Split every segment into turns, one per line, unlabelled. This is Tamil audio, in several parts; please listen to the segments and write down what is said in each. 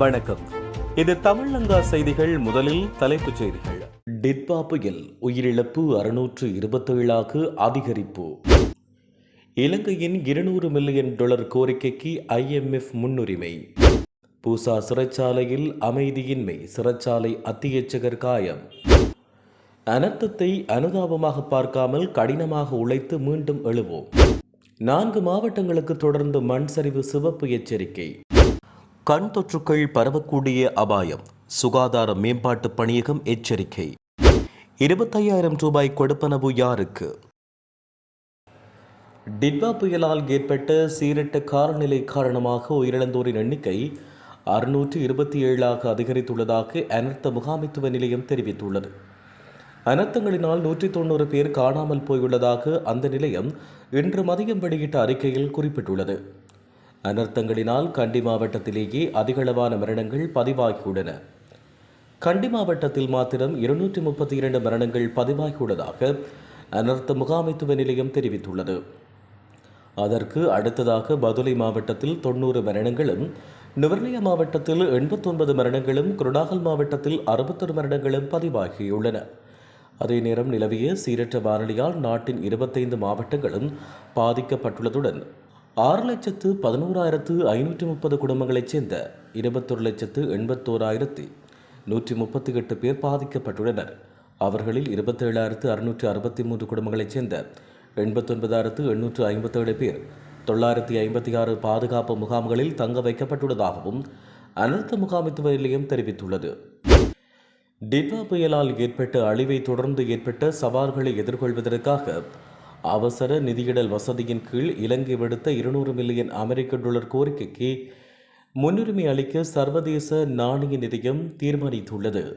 வணக்கம். இது தமிழங்கா செய்திகள் முதலில் தலைப்புச் செய்திகள். டிட்பா புயல் உயிரிழப்பு அறுநூற்று இருபத்தேழாக அதிகரிப்பு. இலங்கையின் இருநூறு மில்லியன் டாலர் கோரிக்கைக்கு ஐஎம்எஃப் முன்னுரிமை. பூசா சிறைச்சாலையில் அமைதியின்மை சிறைச்சாலை அத்தியட்சகர் காயம். அனர்த்தத்தை அனுதாபமாக பார்க்காமல் கடினமாக உழைத்து மீண்டும் எழுவோம். நான்கு மாவட்டங்களுக்கு தொடர்ந்து மண் சரிவு சிவப்பு எச்சரிக்கை. கண் தொற்றுக்கள் பரவக்கூடிய அபாயம். சுகாதார மேம்பாட்டு பணியகம் எச்சரிக்கை. இருபத்தையாயிரம் ரூபாய் கொடுப்பனவு யாருக்கு? டிட்வா புயலால் ஏற்பட்ட சீரட்ட காலநிலை காரணமாக உயிரிழந்தோரின் எண்ணிக்கை அறுநூற்று இருபத்தி ஏழாக அதிகரித்துள்ளதாக அனர்த்த முகாமைத்துவ நிலையம் தெரிவித்துள்ளது. அனர்த்தங்களினால் நூற்றி தொண்ணூறு பேர் காணாமல் போயுள்ளதாக அந்த நிலையம் இன்று மதியம் வெளியிட்ட அறிக்கையில் குறிப்பிட்டுள்ளது. அனர்த்தங்களினால் கண்டி மாவட்டத்திலேயே அதிகளவான மரணங்கள் பதிவாகியுள்ளன. கண்டி மாவட்டத்தில் மாத்திரம் இருநூற்றி முப்பத்தி இரண்டு மரணங்கள் பதிவாகியுள்ளதாக அனர்த்த முகாமைத்துவ நிலையம் தெரிவித்துள்ளது. அதற்கு அடுத்ததாக பதுளை மாவட்டத்தில் தொண்ணூறு மரணங்களும் நுவர்லியா மாவட்டத்தில் எண்பத்தொன்பது மரணங்களும் குருடாகல் மாவட்டத்தில் அறுபத்தொரு மரணங்களும் பதிவாகியுள்ளன. அதே நேரம் நிலவிய சீரற்ற வானொலியால் நாட்டின் இருபத்தைந்து மாவட்டங்களும் பாதிக்கப்பட்டுள்ளதுடன் ஆறு லட்சத்து பதினோராயிரத்து ஐநூற்றி முப்பது குடும்பங்களைச் சேர்ந்த இருபத்தொரு லட்சத்து எண்பத்தோராயிரத்தி நூற்றி முப்பத்தி எட்டு பேர் பாதிக்கப்பட்டுள்ளனர். அவர்களில் இருபத்தேழாயிரத்து அறுநூற்று அறுபத்தி மூன்று குடும்பங்களைச் சேர்ந்த எண்பத்தொன்பதாயிரத்து எண்ணூற்று ஐம்பத்தேழு பேர் தொள்ளாயிரத்தி ஐம்பத்தி ஆறு பாதுகாப்பு முகாம்களில் தங்க வைக்கப்பட்டுள்ளதாகவும் அனர்த்த முகாமித்துவ நிலையம் தெரிவித்துள்ளது. டிபா புயலால் ஏற்பட்ட அழிவை தொடர்ந்து ஏற்பட்ட சவால்களை எதிர்கொள்வதற்காக அவசர நிதியிடல் வசதியின் கீழ் இலங்கை விடுத்த இருநூறு மில்லியன் அமெரிக்க டாலர் கோரிக்கைக்கு முன்னுரிமை அளிக்க சர்வதேச நாணய நிதியம் தீர்மானித்துள்ளது.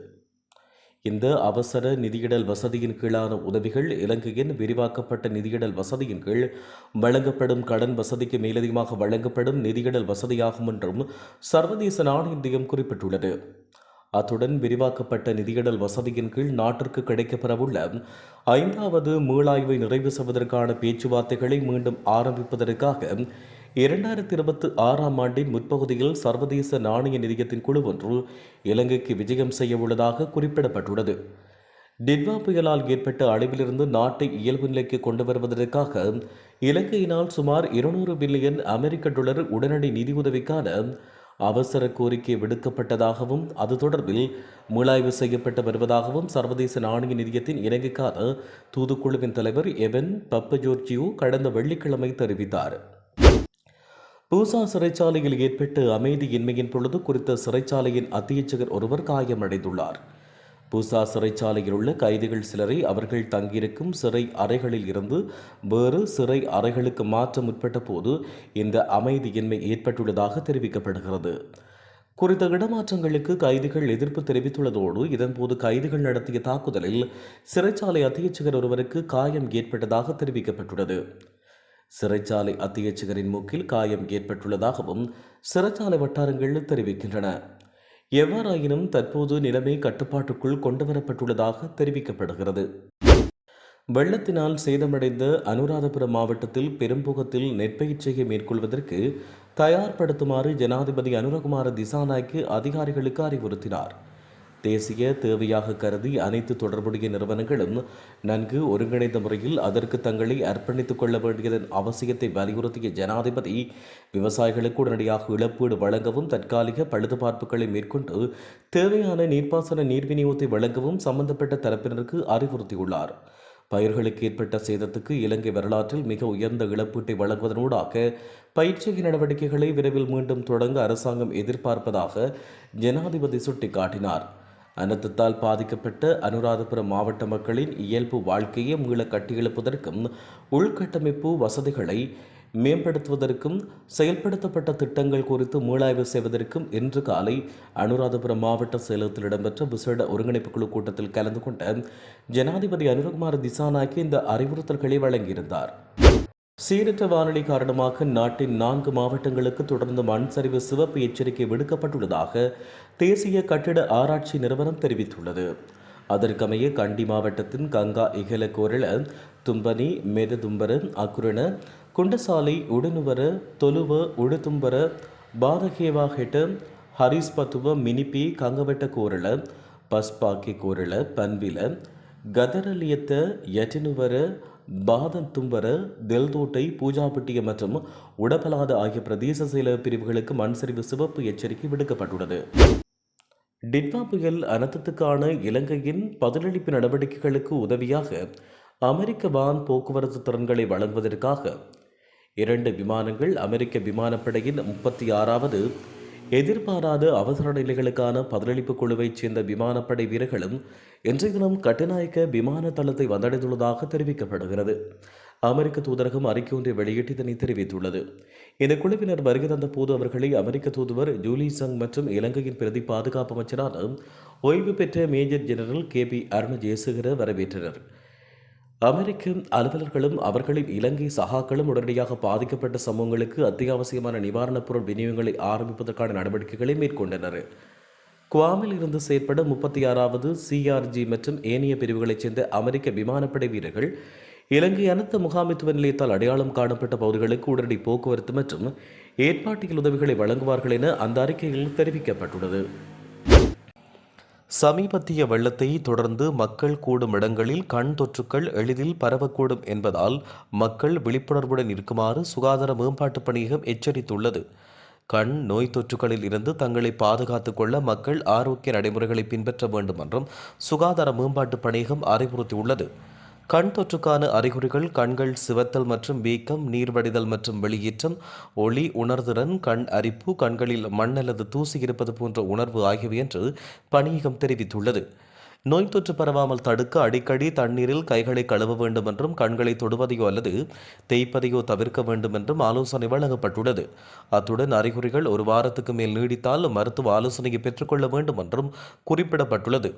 இந்த அவசர நிதியிடல் வசதியின் கீழான உதவிகள் இலங்கையின் விரிவாக்கப்பட்ட நிதியிடல் வசதியின் கீழ் வழங்கப்படும் கடன் வசதிக்கு மேலதிகமாக வழங்கப்படும் நிதியிடல் வசதியாகும் என்றும் சர்வதேச நாணய நிதியம் குறிப்பிட்டுள்ளது. அத்துடன் விரிவாக்கப்பட்ட நிதியிடல் வசதியின் கீழ் நாட்டிற்கு கிடைக்கப்பெறவுள்ள ஐந்தாவது மீளாய்வை நிறைவு செய்வதற்கான பேச்சுவார்த்தைகளை மீண்டும் ஆரம்பிப்பதற்காக இரண்டாயிரத்தி இருபத்தி ஆறாம் ஆண்டின் முற்பகுதியில் சர்வதேச நாணய நிதியத்தின் குழு ஒன்று இலங்கைக்கு விஜயம் செய்ய உள்ளதாக குறிப்பிடப்பட்டுள்ளது. டிட்வா புயலால் ஏற்பட்ட அழிவிலிருந்து நாட்டை இயல்பு நிலைக்கு கொண்டு வருவதற்காக இலங்கையினால் சுமார் இருநூறு பில்லியன் அமெரிக்க டாலர் உடனடி நிதியுதவிக்கான அவசர கோரிக்கை விடுக்கப்பட்டதாகவும் அது தொடர்பில் மீளாய்வு செய்யப்பட்டு வருவதாகவும் சர்வதேச நாணய நிதியத்தின் இலங்கைக்கான தூதுக்குழுவின் தலைவர் எவன் பப்பஜோர்ஜியோ கடந்த வெள்ளிக்கிழமை தெரிவித்தார். பூசா சிறைச்சாலையில் ஏற்பட்ட அமைதியின்மையின் பொழுது குறித்த சிறைச்சாலையின் அத்தியட்சகர் ஒருவர் காயமடைந்துள்ளார். பூசா சிறைச்சாலையில் உள்ள கைதிகள் சிலரை அவர்கள் தங்கியிருக்கும் சிறை அறைகளில் இருந்து வேறு சிறை அறைகளுக்கு மாற்ற முற்பட்ட போது இந்த அமைதியின்மை ஏற்பட்டுள்ளதாக தெரிவிக்கப்படுகிறது. குறித்த இடமாற்றங்களுக்கு கைதிகள் எதிர்ப்பு தெரிவித்துள்ளதோடு இதன்போது கைதிகள் நடத்திய தாக்குதலில் சிறைச்சாலை அத்தியட்சகர் ஒருவருக்கு காயம் ஏற்பட்டதாக தெரிவிக்கப்பட்டுள்ளது. சிறைச்சாலை அத்தியட்சகரின் மூக்கில் காயம் ஏற்பட்டுள்ளதாகவும் சிறைச்சாலை வட்டாரங்கள் தெரிவிக்கின்றன. எவ்வாறாயினும் தற்போது நிலைமை கட்டுப்பாட்டுக்குள் கொண்டுவரப்பட்டுள்ளதாக தெரிவிக்கப்படுகிறது. வெள்ளத்தினால் சேதமடைந்த அனுராதபுரம் மாவட்டத்தில் பெரும்புகத்தில் நெற்பயிற்சியை மேற்கொள்வதற்கு தயார்படுத்துமாறு ஜனாதிபதி அனுரகுமார திசாநாய்க்கு அதிகாரிகளுக்கு அறிவுறுத்தினார். தேசிய தேவையாக கருதி அனைத்து தொடர்புடைய நிறுவனங்களும் நன்கு ஒருங்கிணைந்த முறையில் அதற்கு தங்களை அர்ப்பணித்துக் கொள்ள வேண்டியதன் அவசியத்தை வலியுறுத்திய ஜனாதிபதி விவசாயிகளுக்கு உடனடியாக இழப்பீடு வழங்கவும் தற்காலிக பழுதுபார்ப்புகளை மேற்கொண்டு தேவையான நீர்ப்பாசன நீர் விநியோகத்தை வழங்கவும் சம்பந்தப்பட்ட தரப்பினருக்கு அறிவுறுத்தியுள்ளார். பயிர்களுக்கு ஏற்பட்ட சேதத்துக்கு இலங்கை வரலாற்றில் மிக உயர்ந்த இழப்பீட்டை வழங்குவதனூடாக பயிற்சி நடவடிக்கைகளை விரைவில் மீண்டும் தொடங்க அரசாங்கம் எதிர்பார்ப்பதாக ஜனாதிபதி சுட்டிக்காட்டினார். அனர்த்தத்தால் பாதிக்கப்பட்ட அனுராதபுர மாவட்ட மக்களின் இயல்பு வாழ்க்கையை மீள கட்டியெழுப்பதற்கும் உள்கட்டமைப்பு வசதிகளை மேம்படுத்துவதற்கும் செயல்படுத்தப்பட்ட திட்டங்கள் குறித்து மீளாய்வு செய்வதற்கும் இன்று காலை அனுராதபுரம் மாவட்ட செயலகத்தில் இடம்பெற்ற விசேட ஒருங்கிணைப்பு குழு கூட்டத்தில் கலந்து கொண்ட ஜனாதிபதி அனுரகுமார் திசாநாயக்கி இந்த அறிவுறுத்தல்களை வழங்கியிருந்தார். சீரற்ற வானிலை காரணமாக நாட்டின் நான்கு மாவட்டங்களுக்கு தொடர்ந்து மண் சரிவு சிவப்பு எச்சரிக்கை விடுக்கப்பட்டுள்ளதாக தேசிய கட்டிட ஆராய்ச்சி நிறுவனம் தெரிவித்துள்ளது. அதற்கமைய கண்டி மாவட்டத்தின் கங்கா இகல கோரள தும்பனி மெததும்பர அக்குரண குண்டசாலை உடனுவர தொலுவ உடுதும்பர பாதகேவா ஹெட்ட ஹரிஸ்பத்துவ மினிப்பி கங்கவெட்ட கோரள பஸ்பாக்கி கோரள பன்வில கதரலியத்த எட்டினுவர பாதம் தும்பர தெல்தோட்டை பூஜாப்பட்டிய மற்றும் உடபலாத ஆகிய பிரதேச செயல பிரிவுகளுக்கு மண் சரிவு சிவப்பு எச்சரிக்கை விடுக்கப்பட்டுள்ளது. டிட்வா புயல் அனர்த்தத்துக்கான இலங்கையின் பதிலளிப்பு நடவடிக்கைகளுக்கு உதவியாக அமெரிக்க வான் போக்குவரத்து திறன்களை வழங்குவதற்காக இரண்டு விமானங்கள் அமெரிக்க விமானப்படையின் முப்பத்தி ஆறாவது எதிர்பாராத அவசர நிலைகளுக்கான பதிலளிப்பு குழுவைச் சேர்ந்த விமானப்படை வீரர்களும் இன்றைய தினம் கட்டுநாயக்க விமான தளத்தை வந்தடைந்துள்ளதாக தெரிவிக்கப்படுகிறது. அமெரிக்க தூதரகம் அறிக்கை ஒன்றை வெளியிட்டு இதனை தெரிவித்துள்ளது. இந்த குழுவினர் வருகை தந்த போது அவர்களை அமெரிக்க தூதுவர் ஜூலி சங் மற்றும் இலங்கையின் பிரதி பாதுகாப்பு அமைச்சரான ஓய்வு பெற்ற major general K P Arun Jayasekara வரவேற்றனர். அமெரிக்க அலுவலர்களும் அவர்களின் இலங்கை சகாக்களும் உடனடியாக பாதிக்கப்பட்ட சமூகங்களுக்கு அத்தியாவசியமான நிவாரணப் பொருள் விநியோகங்களை ஆரம்பிப்பதற்கான நடவடிக்கைகளை மேற்கொண்டனர். குவாமில் இருந்து செயற்பட முப்பத்தி ஆறாவது சிஆர்ஜி மற்றும் ஏனைய பிரிவுகளைச் சேர்ந்த அமெரிக்க விமானப்படை வீரர்கள் இலங்கை அனைத்து முகாமித்துவ நிலையத்தால் அடையாளம் காணப்பட்ட பகுதிகளுக்கு உடனடி போக்குவரத்து மற்றும் ஏற்பாட்டியல் உதவிகளை வழங்குவார்கள் என அந்த அறிக்கையில் தெரிவிக்கப்பட்டுள்ளது. சமீபத்திய வெள்ளத்தை தொடர்ந்து மக்கள் கூடும் இடங்களில் கண் தொற்றுக்கள் எளிதில் பரவக்கூடும் என்பதால் மக்கள் விழிப்புணர்வுடன் இருக்குமாறு சுகாதார மேம்பாட்டுப் பணியகம் எச்சரித்துள்ளது. கண் நோய் தொற்றுகளில் இருந்து தங்களை பாதுகாத்துக் கொள்ள மக்கள் ஆரோக்கிய நடைமுறைகளை பின்பற்ற வேண்டும் என்றும் சுகாதார மேம்பாட்டுப் பணியகம் அறிவுறுத்தியுள்ளது. கண் தொற்றுக்கான அறிகுறிகள் கண்கள் சிவத்தல் மற்றும் வீக்கம் நீர்வடிதல் மற்றும் வெளியேற்றம் ஒளி உணர்திறன் கண் அரிப்பு கண்களில் மண் அல்லது தூசி இருப்பது போன்ற உணர்வு ஆகியவை என்று பணியகம் தெரிவித்துள்ளது. நோய் தொற்று பரவாமல் தடுக்க அடிக்கடி தண்ணீரில் கைகளை கழுவ வேண்டும் என்றும் கண்களை தொடுவதையோ அல்லது தேய்ப்பதையோ தவிர்க்க வேண்டும் என்றும் ஆலோசனை வழங்கப்பட்டுள்ளது. அத்துடன் அறிகுறிகள் ஒரு வாரத்துக்கு மேல் நீடித்தால் மருத்துவ ஆலோசனையை பெற்றுக்கொள்ள வேண்டும் என்றும் குறிப்பிடப்பட்டுள்ளது.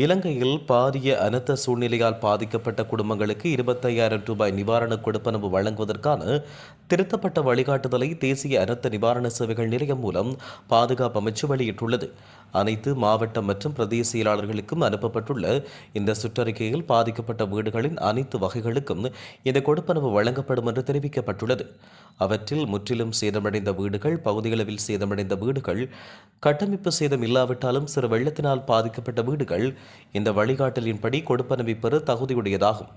இலங்கையில் பாரிய அனர்த்த சூழ்நிலையால் பாதிக்கப்பட்ட குடும்பங்களுக்கு இருபத்தையாயிரம் ரூபாய் நிவாரண கொடுப்பனவு வழங்குவதற்கான திருத்தப்பட்ட வழிகாட்டுதலை தேசிய அனர்த்த நிவாரண சேவைகள் நிலையம் மூலம் பாதுகாப்பு அமைச்சு வெளியிட்டுள்ளது. அனைத்து மாவட்டம் மற்றும் பிரதேச செயலாளர்களுக்கும் அனுப்பப்பட்டுள்ள இந்த சுற்றறிக்கையில் பாதிக்கப்பட்ட வீடுகளின் அனைத்து வகைகளுக்கும் இந்த கொடுப்பனவு வழங்கப்படும் என்று தெரிவிக்கப்பட்டுள்ளது. அவற்றில் முற்றிலும் சேதமடைந்த வீடுகள் பகுதியளவில் சேதமடைந்த வீடுகள் கட்டமைப்பு சேதம் இல்லாவிட்டாலும் சிறு வெள்ளத்தினால் பாதிக்கப்பட்ட வீடுகள் இந்த வழிகாட்டலின்படி கொடுப்பனவை பெற தகுதியுடையதாகும்.